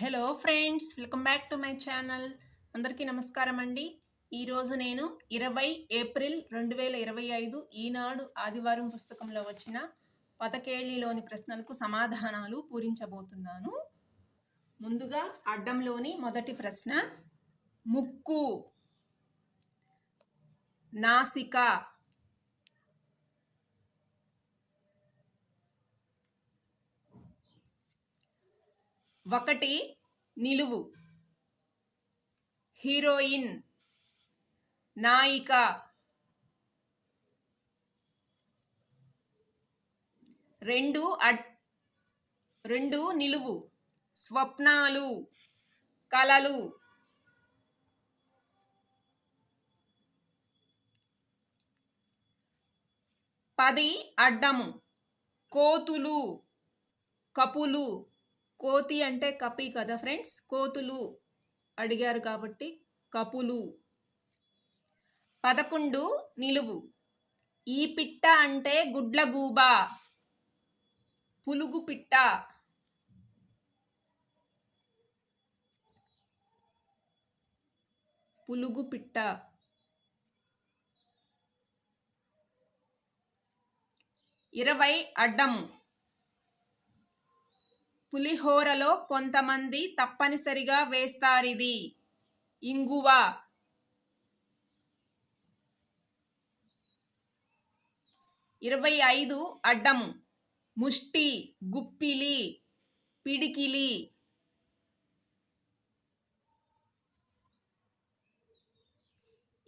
Hello friends welcome back to my channel. అందరికీ నమస్కారం అండి. ఈరోజు నేను ఇరవై ఏప్రిల్ రెండు వేల ఇరవై ఐదు ఈనాడు ఆదివారం పుస్తకంలో వచ్చిన పతకేళిలోని ప్రశ్నలకు సమాధానాలు పూరించబోతున్నాను. ముందుగా అడ్డంలోని మొదటి ప్రశ్న ముక్కు నాసిక. ఒకటి నిలువు. హీరోయిన్ నాయిక. రెండు అడ్ రెండు నిలువు. స్వప్నాలు కలలు. పది అడ్డము. కోతులు కపులు. కోతి అంటే కపి కదా ఫ్రెండ్స్? కోతులు అడిగారు కాబట్టి కపులు. పదకొండు నిలువు. ఈ పిట్ట అంటే గుడ్లగూబ. పులుగు పిట్ట. పులుగు పిట్ట. ఇరవై అడ్డము పులిహోరలో కొంతమంది తప్పనిసరిగా వేస్తారిది. ఇంగువ. ఇరవై ఐదు అడ్డము. ముష్టి గుప్పిలి పిడికిలి.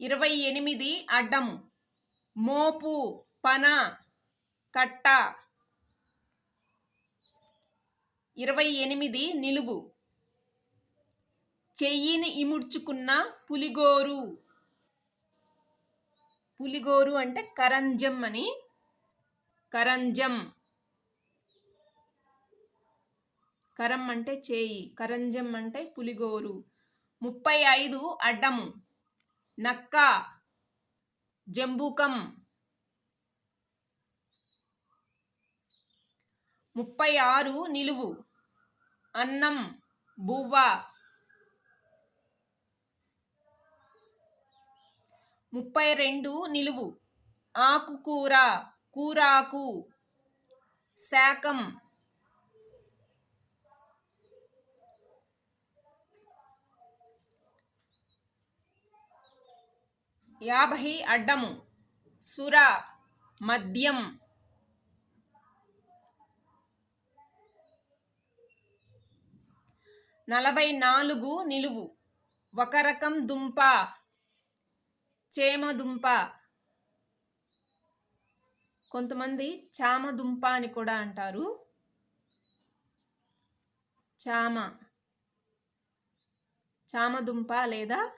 ఇరవై ఎనిమిది అడ్డము. మోపు పన కట్ట. ఇరవై ఎనిమిది నిలువు. చెయ్యిని ఇముడ్చుకున్న పులిగోరు. పులిగోరు అంటే కరంజం అని. కరంజం. కరం అంటే చేయి కరంజం అంటే పులిగోరు. ముప్పై ఐదు అడ్డము. నక్క. జంబూకం. ముప్పై ఆరు నిలువు. అన్నం బువ్వ. ముప్పై రెండు నిలువు. ఆకుకూర కూరాకు. శాకం. యాభై అడ్డము. సుర మద్యం. నలభై నాలుగు నిలువు. ఒక రకం దుంప. చేమ దుంప. కొంతమంది చామ దుంప అని కూడా అంటారు. చామ. చామదుంప లేదా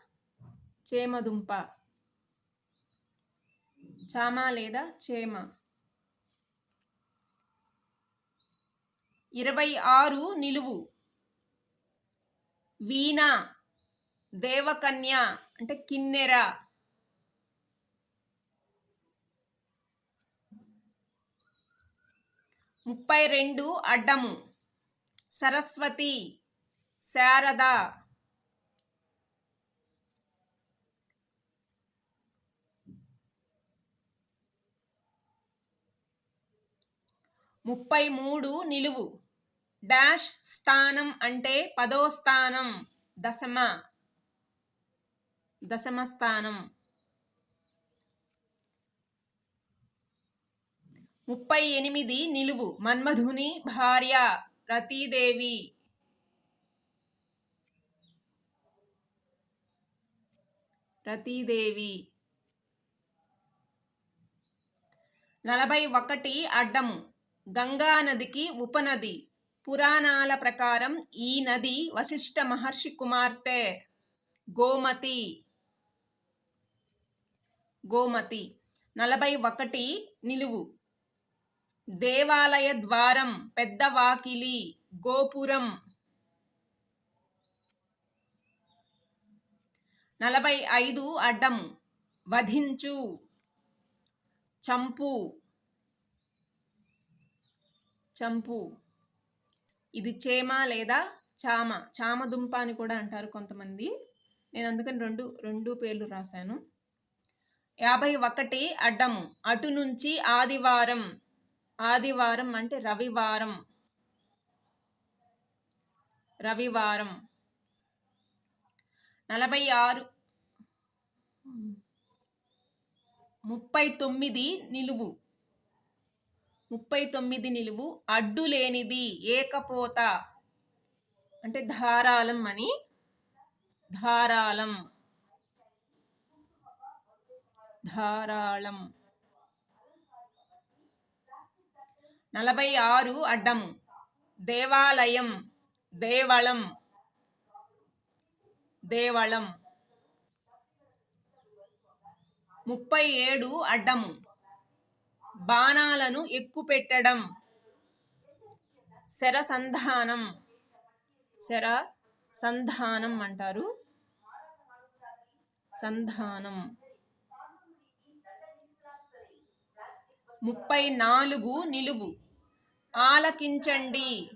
చేమదుంప చామ లేదా చేమ. ఇరవై ఆరు నిలువు. వీణ దేవకన్య అంటే కిన్నెర. ముప్పై రెండు అడ్డము. సరస్వతి శారద. ముప్పై మూడు నిలువు. డాష్ స్థానం అంటే పదో స్థానం. దశమ. దశమ స్థానం. ముప్పై ఎనిమిది నిలువు. మన్మధుని భార్య రతీదేవి. రతీదేవి. నలభై ఒకటి అడ్డము. గంగా నదికి ఉపనది. పురాణాల ప్రకారం ఈ నది వశిష్ఠ మహర్షి కుమార్తె గోమతి. గోమతి. నలభై ఒకటి నిలువు. దేవాలయ ద్వారం పెద్ద వాకిలి గోపురం. నలభై ఐదు అడ్డం. వధించు. చంపు. చంపు. ఇది చేమ లేదా చామ? చామ దుంప అని కూడా అంటారు కొంతమంది. నేను అందుకని రెండు రెండు పేర్లు రాశాను. యాభై ఒకటి అడ్డము. అటు నుంచి ఆదివారం. ఆదివారం అంటే రవివారం. రవివారం. నలభై ఆరు. ముప్పై తొమ్మిది నిలువు. ముప్పై తొమ్మిది నిలువు అడ్డు లేనిది ఏకపోత. అంటే ధారాళం అని. ధారాళం. ధారాళం. నలభై ఆరు అడ్డము దేవాలయం. దేవళం. దేవళం. ముప్పై ఏడు అడ్డము బాణాలను ఎక్కుపెట్టడం. శర సంధానం శర సంధానం అంటారు. సంధానం. ముప్పై నాలుగు నిలువు. ఆలకించండి.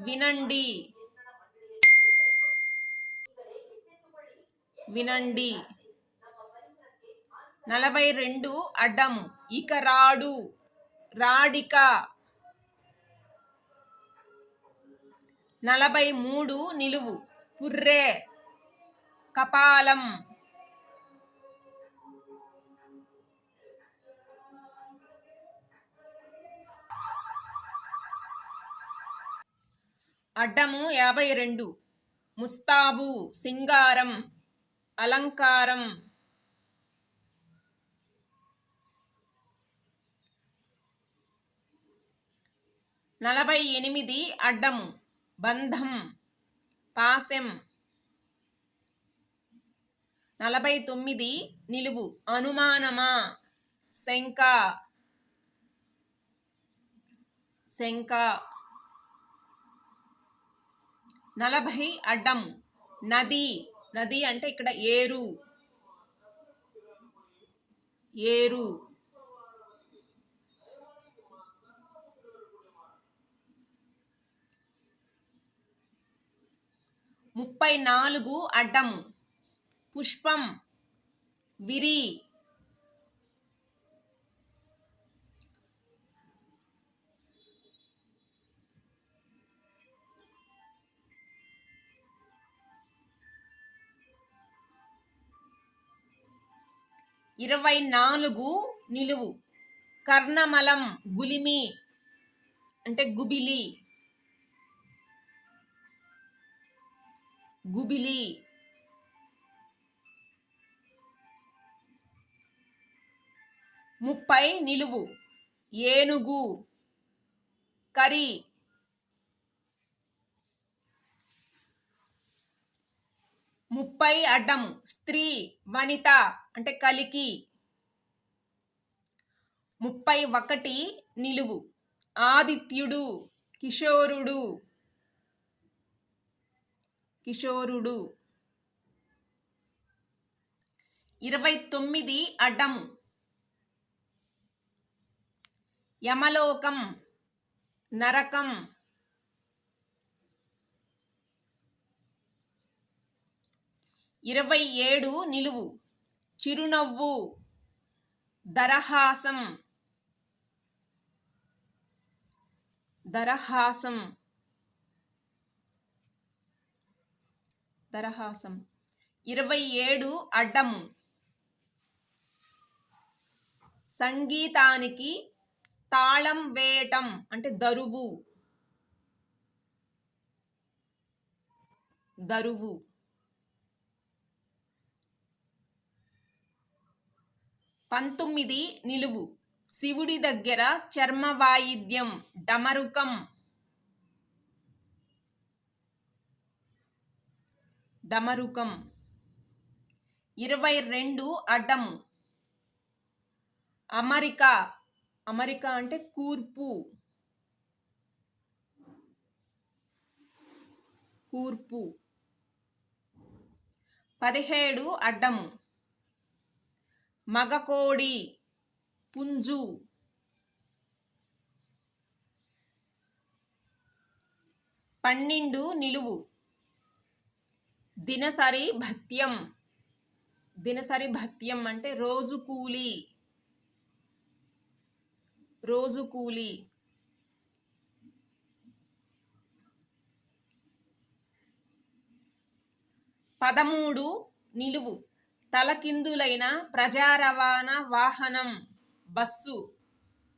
వినండి. వినండి. నలభై రెండు అడ్డము. ఇక రాడు. రాడిక నలభై మూడు నిలువు. పుర్రే కపాలం. అడ్డము యాభై రెండు ముస్తాబు సింగారం అలంకారం. నలభై ఎనిమిది అడ్డము. బంధం. పాసెం నలభై తొమ్మిది నిలువు. అనుమానమా? శంక. శంక. నలభై అడ్డం నది. నది అంటే ఇక్కడ ఏరు. ఏరు. ముప్పై నాలుగు అడ్డం పుష్పం విరి ఇరవై నాలుగు నిలువు. కర్ణమలం గులిమి అంటే గుబిలి. గుబిలి. ముప్పై నిలువు. ఏనుగు. కరి. ముప్పై అడ్డం. స్త్రీ వనిత అంటే కలికి. ముప్పై ఒకటి నిలువు. ఆదిత్యుడు కిషోరుడు. కిషోరుడు. ఇరవై తొమ్మిది అడ్డము యమలోకం. నరకం. ఇరవై ఏడు నిలువు. చిరునవ్వు. దరహాసం. దరహాసం. దరహాసం ఇరవై ఏడు అడ్డం సంగీతానికి తాళం వేయటం అంటే దరువు. దరువు. పంతొమ్మిది నిలువు. శివుడి దగ్గర చర్మ వాయిద్యం డమరుకం. డమరుకం. ఇరవై రెండు అటం. అమెరికా. అమెరికా అంటే కూర్పు. కూర్పు. పదిహేడు అడ్డము మగకోడి. పుంజు. పన్నెండు నిలువు. దినసరి భత్యం. దినసరి భత్యం అంటే రోజు కూలి. రోజు కూలి. పదమూడు నిలువు. తలకిందులైన ప్రజా రవాణా వాహనం బస్సు.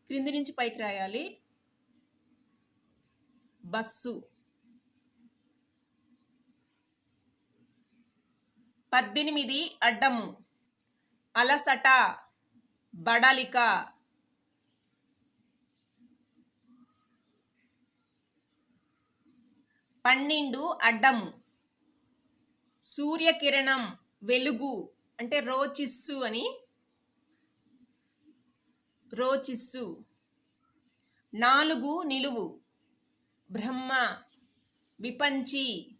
క్రింది నుంచి పైకి రాయాలి. బస్సు. పద్దెనిమిది అడ్డము. అలసట బడలిక. పన్నెండు అడ్డము. సూర్యకిరణం వెలుగు అంటే రోచిస్సు అని. రోచిస్సు. నాలుగు నిలువు. బ్రహ్మ విపంచి.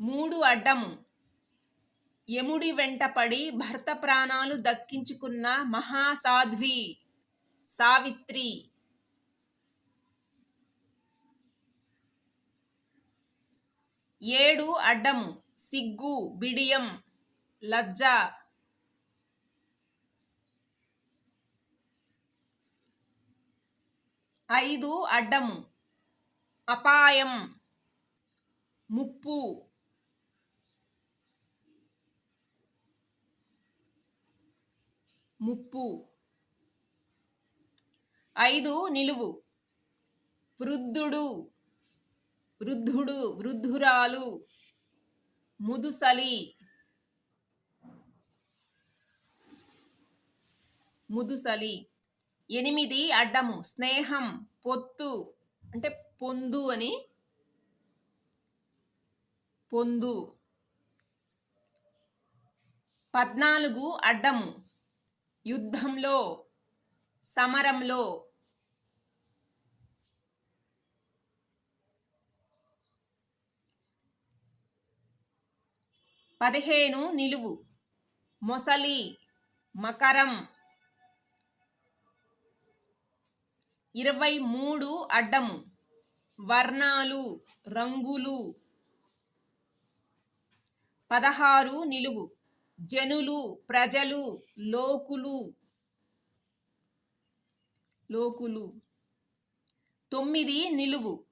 మూడు అడ్డము. యముడి వెంటపడి భర్త ప్రాణాలు దక్కించుకున్న మహాసాధ్వి సావిత్రి. ఏడు అడ్డము. సిగ్గు బిడియం లజ్జ. ఐదు అడ్డము. అపాయం. ముప్పు. ముప్పు. ఐదు నిలువు. వృద్ధుడు. వృద్ధుడు వృద్ధురాలు. ముదుసలి. ముదుసలి. ఎనిమిది అడ్డము. స్నేహం పొత్తు. అంటే పొందు అని. పొందు. పద్నాలుగు అడ్డము. యుద్ధంలో సమరంలో పదిహేను నిలువు మొసలి మకరం ఇరవై మూడు అడ్డము వర్ణాలు రంగులు పదహారు నిలువు. జనులు ప్రజలు లోకులు. లోకులు. తొమ్మిది నిలువు.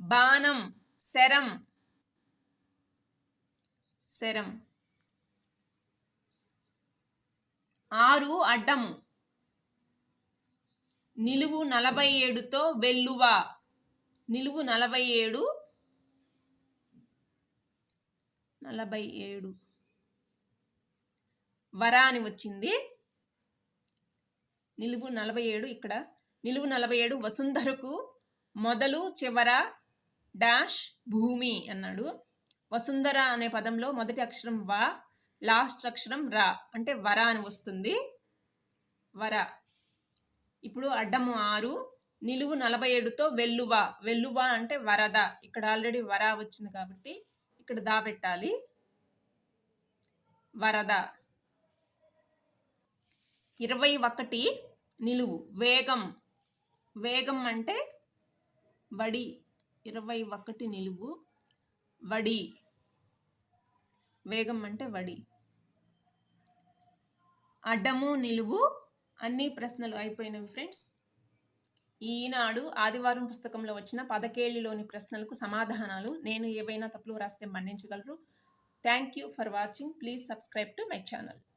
బాణం శరం. శరం. ఆరు అడ్డము. నిలువు నలభై ఏడుతో వెల్లువ. నిలువు నలభై ఏడు. నలభై ఏడు. వర అని వచ్చింది. నిలువు నలభై ఏడు ఇక్కడ. నిలువు నలభై ఏడు వసుంధరకు మొదలు చివర డాష్ భూమి అన్నాడు. వసుంధర అనే పదంలో మొదటి అక్షరం వ లాస్ట్ అక్షరం రా అంటే వర అని వస్తుంది. వర. ఇప్పుడు అడ్డము ఆరు. నిలువు నలభై ఏడుతో వెల్లువ. వెల్లువ అంటే వరద. ఇక్కడ ఆల్రెడీ వర వచ్చింది కాబట్టి ఇక్కడ దా పెట్టాలి వరద. ఇరవై ఒకటి నిలువు. వేగం. వేగం అంటే వడి. ఇరవై ఒకటి నిలువు. వడి. వేగం అంటే వడి. అడ్డము నిలువు అన్ని ప్రశ్నలు అయిపోయినవి ఫ్రెండ్స్. ఈనాడు ఆదివారం పుస్తకంలో వచ్చిన పదకేళ్ళలోని ప్రశ్నలకు సమాధానాలు నేను ఏవైనా తప్పులు రాస్తే మన్నించగలరు. Thank you for watching. Please subscribe to my channel.